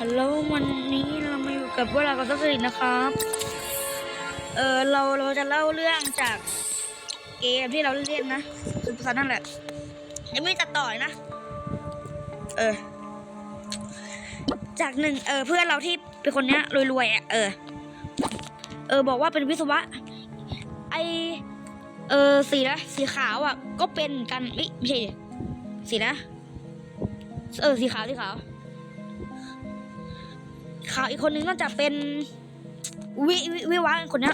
ฮัลโหลวันนี้เรามาอยู่กับเวลากับสักสินะครับ เออเราเราจะเล่าเรื่องจากเกมที่เราเล่นนะสุภาษานั่นแหละยังไม่ตัดต่อยนะ เออ จากหนึ่งเออเพื่อนเราที่เป็นคนเนี้ยรวยๆอะเออ เออบอกว่าเป็นวิศวะ ไอเออสีนะสีขาวอะ ก็เป็นกันไม่ใช่สีนะ เออสีขาวสีขาว ขาวอีกคนนึงน่าจะเป็นวิวิวิวะคนเนี้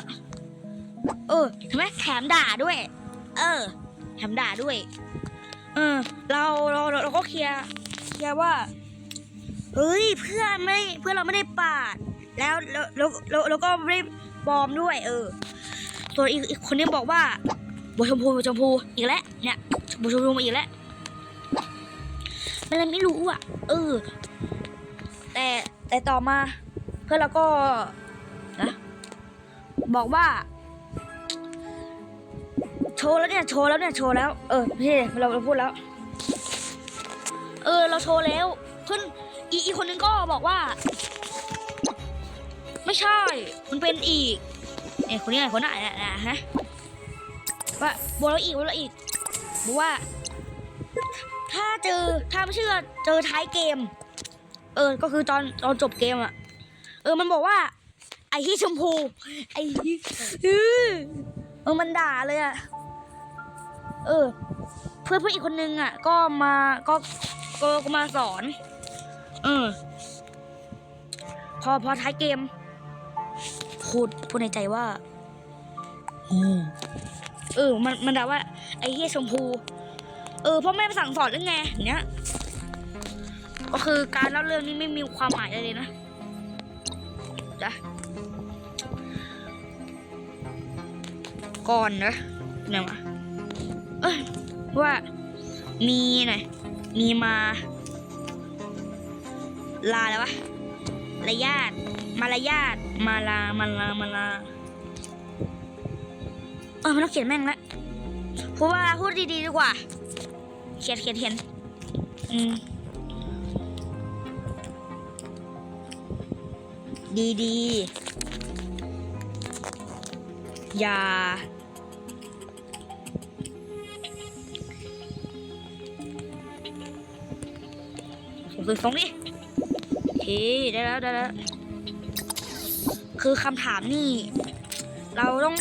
เออเห็นไหมแถมด่าด้วย เออแถมด่าด้วย เออ เราเราเราก็เคลียร์เคลียร์ว่าเฮ้ยเพื่อนไม่เพื่อนเราไม่ได้ปาด แล้วแล้วแล้วแล้วก็ไม่ได้ปลอมด้วย เออ ส่วนอีกอีกคนนี้บอกว่าบัวชมพูบัวชมพูอีกแล้วเนี่ยบัวชมพูมาอีกแล้วมันอะไรไม่รู้อะ เออ แต่ แต่ต่อมาเพื่อนเราก็นะบอกว่า โชว์แล้วเนี่ยโชว์แล้วเนี่ยโชว์แล้ว เออพี่เราเราพูดแล้ว เออ เราโชว์แล้วเพื่อนอีอีกคนนึงก็บอกว่า ไม่ใช่ มันเป็นอีกเนี่ยคนนี้ไงคนไหนน่ะนะฮะว่าบอกแล้วอีกบอกแล้วอีกบอกว่า ถ้าเจอถ้าไม่เชื่อเจอท้ายเกม เออ ก็คือตอนตอนจบเกมอะเออมันบอกว่า ไอ้ที่ชมพู ไอ้ที่เออมันด่าเลยอะเออ เพื่อนเพื่อนอีกคนนึงอะก็มาก็ก็ก็มาสอน เออ พอพอท้ายเกมพูดพูดในใจว่าโอ้เออ มันมันด่าว่า ไอ้เฮียชมพู เออพ่อแม่สั่งสอนหรือไงเนี้ย ก็คือการเล่าเรื่องนี้ไม่มีความหมายอะไรเลยนะจ้ะก่อนนะเนี่ยวะเอ้ยว่ามีหน่อยมีมา ลาแล้ววะมารยาทมารยาทมาลามาลามาลาเออไม่ต้องเขียนแม่งละเพราะว่าพูดดีๆดีกว่า เขียนเขียนเขียนอืม ดีดีๆ อย่าผมคือสองนี่โอเคได้แล้วได้แล้ว คือคำถามนี่ เราต้อง